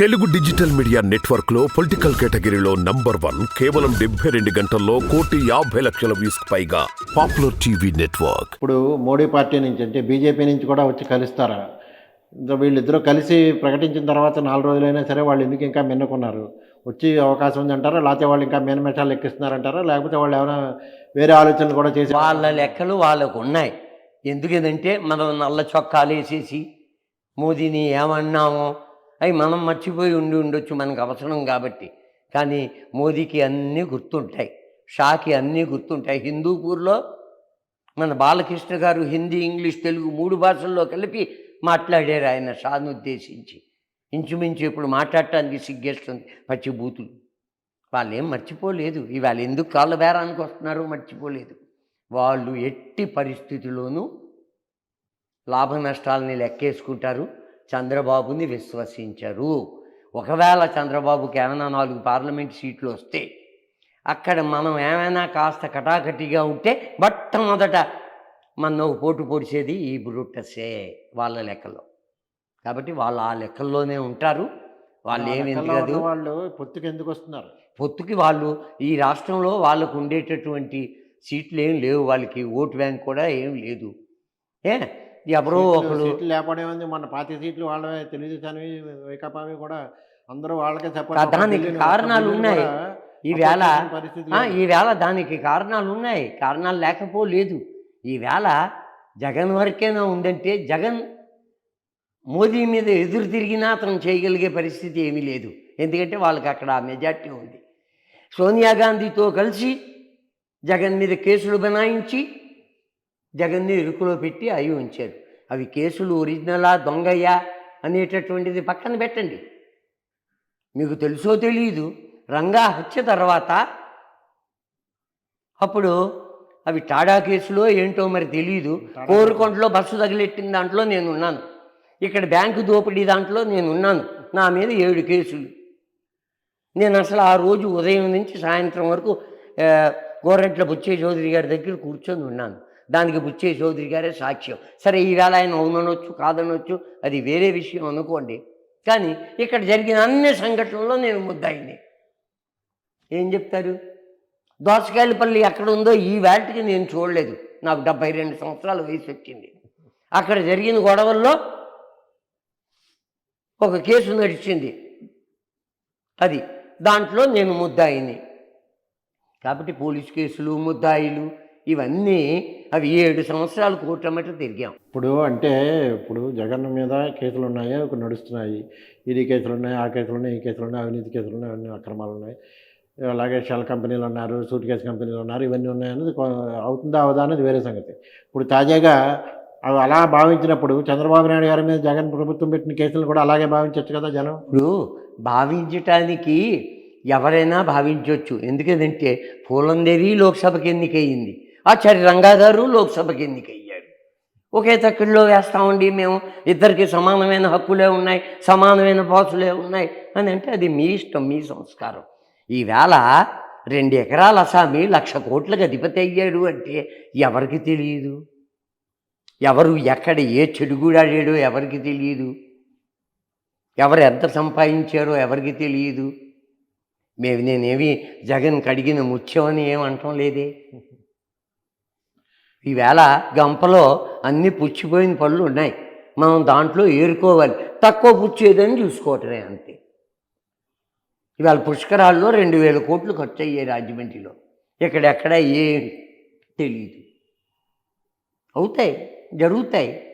Telugu digital media నెట్వర్క్లో political కేటగిరీలో number one కేవలం డెబ్బై రెండు గంటల్లో కోటి యాభై లక్షల వ్యూస్ పైగా పాపులర్ టీవీ నెట్వర్క్. ఇప్పుడు మోడీ పార్టీ నుంచి అంటే బీజేపీ నుంచి కూడా వచ్చి కలుస్తారా? ఇంకా వీళ్ళిద్దరూ కలిసి ప్రకటించిన తర్వాత నాలుగు రోజులైనా సరే వాళ్ళు ఎందుకు ఇంకా మిన్నకున్నారు? వచ్చి అవకాశం ఉంది అంటారా లేకపోతే వాళ్ళు ఇంకా మినమెషాలు ఎక్కిస్తున్నారంటారా? లేకపోతే వాళ్ళు ఏమైనా వేరే ఆలోచనలు కూడా చేసి వాళ్ళ లెక్కలు వాళ్ళకు ఉన్నాయి. ఎందుకంటే మనం నల్ల చొక్కాలు వేసేసి మోదీని ఏమన్నామో అవి మనం మర్చిపోయి ఉండి ఉండొచ్చు మనకు అవసరం కాబట్టి. కానీ మోదీకి అన్నీ గుర్తుంటాయి. షాకి అన్నీ గుర్తుంటాయి. హిందూపూర్లో మన బాలకృష్ణ గారు హిందీ ఇంగ్లీష్ తెలుగు మూడు భాషల్లో కలిపి మాట్లాడారు ఆయన షాను ఉద్దేశించి. ఇంచుమించు ఇప్పుడు మాట్లాడటానికి సిగ్గేస్తుంది పచ్చిబూతులు. వాళ్ళు ఏం మర్చిపోలేదు. ఇవాళ ఎందుకు కాళ్ళ బేరానికి వస్తున్నారో మర్చిపోలేదు. వాళ్ళు ఎట్టి పరిస్థితిలోనూ లాభ నష్టాలని లెక్కేసుకుంటారు. చంద్రబాబుని విశ్వసించరు. ఒకవేళ చంద్రబాబుకి ఏమైనా నాలుగు పార్లమెంట్ సీట్లు వస్తే అక్కడ మనం ఏమైనా కాస్త కటాకటిగా ఉంటే మొట్టమొదట మన పోటు పొడిచేది ఈ బ్రూటసే వాళ్ళ లెక్కలో. కాబట్టి వాళ్ళు ఆ లెక్కల్లోనే ఉంటారు. వాళ్ళు ఏమి కాదు వాళ్ళు పొత్తుకు ఎందుకు వస్తున్నారు? పొత్తుకి వాళ్ళు ఈ రాష్ట్రంలో వాళ్ళకు ఉండేటటువంటి సీట్లు ఏం లేవు. వాళ్ళకి ఓటు బ్యాంక్ కూడా ఏం లేదు. ఏ? ఎవరో ఒకరు సీట్లు లేకపోవడం ఉంది మన పాతి సీట్లు వాళ్ళవే తెలుగుదేశాన్ని వైకాపావి కూడా అందరూ వాళ్ళకే సపోర్ట్ దానికి కారణాలు ఉన్నాయి. ఈవేళ ఈవేళ దానికి కారణాలు ఉన్నాయి. కారణాలు లేకపోలేదు. ఈవేళ జగన్ వరకేనా ఉందంటే జగన్ మోదీ మీద ఎదురు తిరిగినా అతను చేయగలిగే పరిస్థితి ఏమీ లేదు. ఎందుకంటే వాళ్ళకి అక్కడ మెజార్టీ ఉంది. సోనియా గాంధీతో కలిసి జగన్ మీద కేసులు బనాయించి జగన్ని ఇరుకులో పెట్టి అయి ఉంచారు. అవి కేసులు ఒరిజినలా దొంగయ్యా అనేటటువంటిది పక్కన పెట్టండి. మీకు తెలుసో తెలియదు రంగా హత్య తర్వాత అప్పుడు అవి టాడా కేసులో ఏంటో మరి తెలియదు కోరుకొండలో బస్సు తగిలెట్టిన దాంట్లో నేను ఉన్నాను ఇక్కడ బ్యాంకు దోపిడీ దాంట్లో నేను ఉన్నాను నా మీద ఏడు కేసులు. నేను అసలు ఆ రోజు ఉదయం నుంచి సాయంత్రం వరకు గోరెంట్ల బుచ్చయ్య చౌదరి గారి దగ్గర కూర్చొని ఉన్నాను. దానికి బుచ్చే చౌదరి గారే సాక్ష్యం. సరే ఈవేళ ఆయన అవుననొచ్చు కాదనొచ్చు అది వేరే విషయం అనుకోండి. కానీ ఇక్కడ జరిగిన అన్ని సంఘటనల్లో నేను ముద్దాయిని. ఏం చెప్తారు? దోసకాయలపల్లి ఎక్కడ ఉందో ఈ వేళకి నేను చూడలేదు. నాకు డెబ్బై రెండు సంవత్సరాల వయసు వచ్చింది. అక్కడ జరిగిన గొడవల్లో ఒక కేసు నడిచింది. అది దాంట్లో నేను ముద్దాయిని. కాబట్టి పోలీస్ కేసులు ముద్దాయిలు ఇవన్నీ అవి ఏడు సంవత్సరాలు కోట్లమట తిరిగాం. ఇప్పుడు అంటే ఇప్పుడు జగన్ మీద కేసులు ఉన్నాయి ఒక నడుస్తున్నాయి. ఈడీ కేసులు ఉన్నాయి ఆ కేసులు ఉన్నాయి ఈ కేసులు ఉన్నాయి అవినీతి కేసులు ఉన్నాయి అన్ని అక్రమాలు ఉన్నాయి. అలాగే షెల్ కంపెనీలు ఉన్నారు సూట్ కేసు కంపెనీలు ఉన్నారు ఇవన్నీ ఉన్నాయన్నది అవుతుందా అవదా అనేది వేరే సంగతి. ఇప్పుడు తాజాగా అవి అలా భావించినప్పుడు చంద్రబాబు నాయుడు గారి మీద జగన్ ప్రభుత్వం పెట్టిన కేసులను కూడా అలాగే భావించవచ్చు కదా జనం? ఇప్పుడు భావించటానికి ఎవరైనా భావించవచ్చు ఎందుకంటే పూలందేవి లోక్సభకి ఎన్నికయ్యింది ఆచార్య రంగాగారు లోక్సభకి ఎన్నికయ్యారు ఒకే తక్కువలో వేస్తామండి మేము. ఇద్దరికి సమానమైన హక్కులే ఉన్నాయి సమానమైన పాసులే ఉన్నాయి అని అంటే అది మీ ఇష్టం మీ సంస్కారం. ఈవేళ రెండు ఎకరాల అసామి లక్ష కోట్లకు అధిపతి అయ్యాడు అంటే ఎవరికి తెలియదు ఎవరు ఎక్కడ ఏ చెడుగుడాడాడో ఎవరికి తెలియదు ఎవరు ఎంత సంపాదించారో ఎవరికి తెలియదు మేము నేనేమి జగన్ కడిగిన ముత్యం అని ఏమంటాం లేదే? ఈవేళ గంపలో అన్ని పుచ్చిపోయిన పళ్ళు ఉన్నాయి. మనం దాంట్లో ఏరుకోవాలి. తక్కువ పుచ్చేదని చూసుకోవటమే అంతే. ఇవాళ పుష్కరాల్లో రెండు వేల కోట్లు ఖర్చు అయ్యాయి రాజమండ్రిలో. ఎక్కడెక్కడ ఏ తెలియదు అవుతాయి జరుగుతాయి.